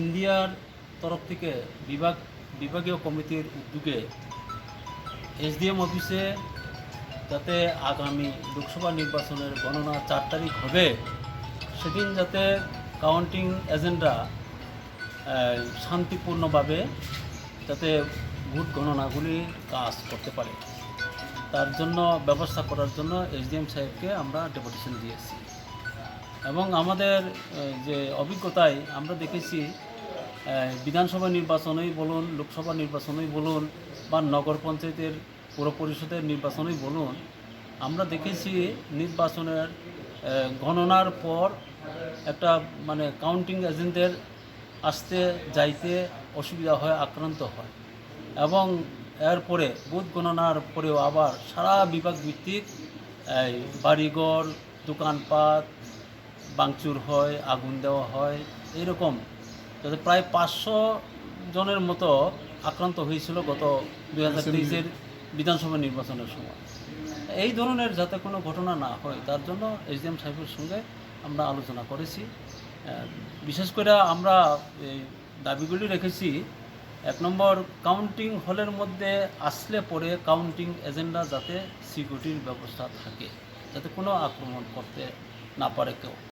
ইন্ডিয়ার তরফ থেকে বিভাগ, বিভাগীয় কমিটির উদ্যোগে এসডিএম অফিসে যাতে আগামী লোকসভা নির্বাচনের গণনা চার তারিখ হবে, সেদিন যাতে কাউন্টিং এজেন্টরা শান্তিপূর্ণভাবে যাতে ভোট গণনাগুলি কাজ করতে পারে। তার জন্য, ব্যবস্থা করার জন্য এসডিএম সাহেবকে আমরা ডেপুটেশন দিয়েছি। এবং আমাদের যে অভিজ্ঞতায় আমরা দেখেছি বিধানসভা নির্বাচনেই বলুন, লোকসভা নির্বাচনেই বলুন, বা নগর পঞ্চায়েতের পৌর পরিষদের নির্বাচনেই বলুন, আমরা দেখেছি নির্বাচনের গণনার পর একটা মানে কাউন্টিং এজেন্টদের আসতে, যাইতে অসুবিধা হয়, আক্রান্ত হয়। এবং এরপরে বুথ গণনার পরেও আবার সারা বিভাগ ভিত্তিক বাড়িঘর, দোকানপাট বাংচুর হয়, আগুন দেওয়া হয়, এইরকম। যাতে প্রায় পাঁচশো জনের মতো আক্রান্ত হয়েছিল গত দুই হাজার তেইশের বিধানসভা নির্বাচনের সময়। এই ধরনের যাতে কোনো ঘটনা না হয়, তার জন্য এসডিএম সাহেবের সঙ্গে আমরা আলোচনা করেছি। বিশেষ করে আমরা এই দাবিগুলি রেখেছি, এক নম্বর, কাউন্টিং হলের মধ্যে আসলে পরে কাউন্টিং এজেন্ডা যাতে সিকিউরিটির ব্যবস্থা থাকে, যাতে কোনো আক্রমণ করতে না পারে কেউ।